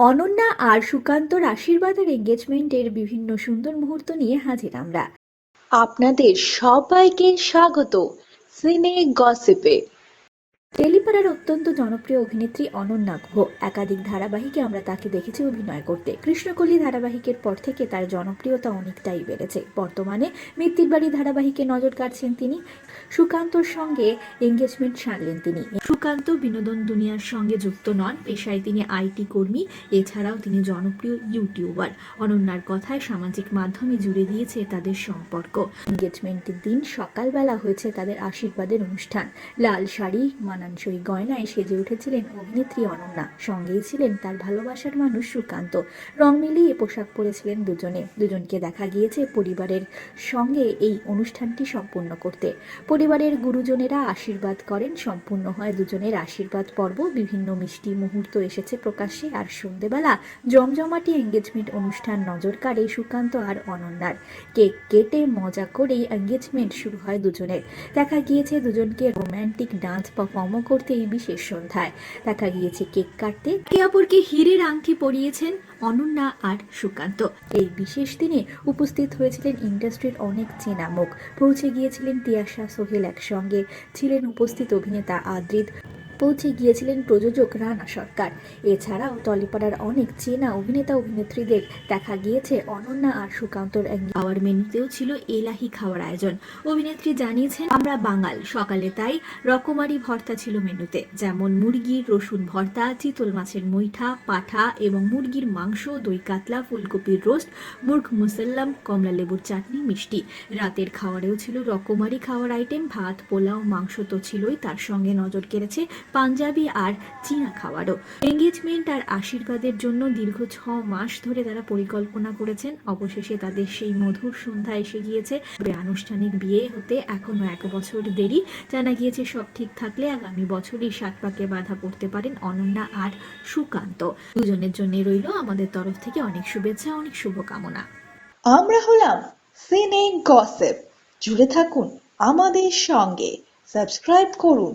অনন্যা আর সুকান্তর আশীর্বাদের এঙ্গেজমেন্টের বিভিন্ন সুন্দর মুহূর্ত নিয়ে হাজির আমরা। আপনাদের সবাইকে স্বাগত। সিনে গসিপে। টেলিপাড়ার অত্যন্ত জনপ্রিয় অভিনেত্রী অনন্যা গুহ। একাধিক ধারাবাহিকে আমরা তাকে দেখেছি অভিনয় করতে। কৃষ্ণকলি ধারাবাহিকের পর থেকে তার জনপ্রিয়তা অনেকটাই বেড়েছে। বর্তমানে মৃত্যুর বাড়ি ধারাবাহিকে নজর কাটছেন তিনি। সুকান্তর সঙ্গে এঙ্গেজমেন্ট সারলেন তিনি। সুকান্ত বিনোদন দুনিয়ার সঙ্গে যুক্ত নন। পেশায় তিনি আইটি কর্মী। এছাড়াও তিনি জনপ্রিয় ইউটিউবার। অনন্যার কথায় সামাজিক মাধ্যমে জুড়ে দিয়েছে তাদের সম্পর্ক। এঙ্গেজমেন্টের দিন সকালবেলা হয়েছে তাদের আশীর্বাদের অনুষ্ঠান। লাল শাড়ি মানানসই গয়নায় সেজে উঠেছিলেন অভিনেত্রী অনন্যা। সঙ্গেই ছিলেন তার ভালোবাসার মানুষ সুকান্ত। রং মিলিয়ে পোশাক পরেছিলেন দুজনে। দুজনকে দেখা গিয়েছে পরিবারের সঙ্গে এই অনুষ্ঠানটি সম্পূর্ণ করতে। পরিবারের গুরুজনেরা আশীর্বাদ করেন, সম্পূর্ণ হয় দুজনের আশীর্বাদ পর্ব। বিভিন্ন মিষ্টি মুহূর্ত এসেছে প্রকাশ্যে আর সন্ধেবেলা জমজমাটি এঙ্গেজমেন্ট অনুষ্ঠান নজর কাড়ে সুকান্ত আর অনন্যার। কেক কেটে মজা করেই এঙ্গেজমেন্ট শুরু হয় দুজনের। দেখা গিয়েছে দুজনকে রোম্যান্টিক ডান্স পারফর্মও করতে এই বিশেষ সন্ধ্যায়। দেখা গিয়েছে কেক কাটতে। কে অপরকে হীরের আংটি পরিয়েছেন অনন্যা আর সুকান্ত। এই বিশেষ দিনে উপস্থিত হয়েছিলেন ইন্ডাস্ট্রির অনেক চেনা মুখ পৌঁছে গিয়েছিলেন তিয়াশা সোহেল একসঙ্গে। ছিলেন উপস্থিত অভিনেতা আদ্রিত পৌঁছে গিয়েছিলেন প্রযোজক রানা সরকার। এছাড়াও টলিপাড়ার অনেক চেনা অভিনেতা অভিনেত্রীদের দেখা গিয়েছে অনন্যা আর সুকান্তর এক খাওয়ার মেনুতেও ছিল এলাহি খাওয়ার আয়োজন। অভিনেত্রী জানিয়েছেন, আমরা বাঙাল, সকালে তাই রকমারি ভর্তা ছিল মেনুতে। যেমন মুরগির রসুন ভর্তা, চিতল মাছের মুইঠা পাঠা এবং মুরগির মাংস, দই কাতলা, ফুলকপির রোস্ট, মুরগ মুসাল্লাম, কমলা লেবুর চাটনি, মিষ্টি। রাতের খাওয়ারেও ছিল রকমারি খাওয়ার আইটেম। ভাত, পোলাও, মাংস তো ছিলই, তার সঙ্গে নজর কেড়েছে পাঞ্জাবি আর চীনা খাওয়ারও এঙ্গেজমেন্ট আর আশীর্বাদের জন্য দীর্ঘ ছ মাস ধরে তারা পরিকল্পনা করেছেন। অবশেষে তাদের সেই মধুর সন্ধ্যা এসে গিয়েছে। আনুষ্ঠানিক বিয়ে হতে এখনও এক বছর দেরি। জানা গিয়েছে সব ঠিক থাকলে আগামী বছরই সাত পাকে বাধা পড়তে পারেন অনন্যা আর সুকান্ত। দুজনের জন্য রইল আমাদের তরফ থেকে অনেক শুভেচ্ছা, অনেক শুভকামনা। আমরা হলাম সিনে গসিপ জুড়ে থাকুন আমাদের সঙ্গে। সাবস্ক্রাইব করুন।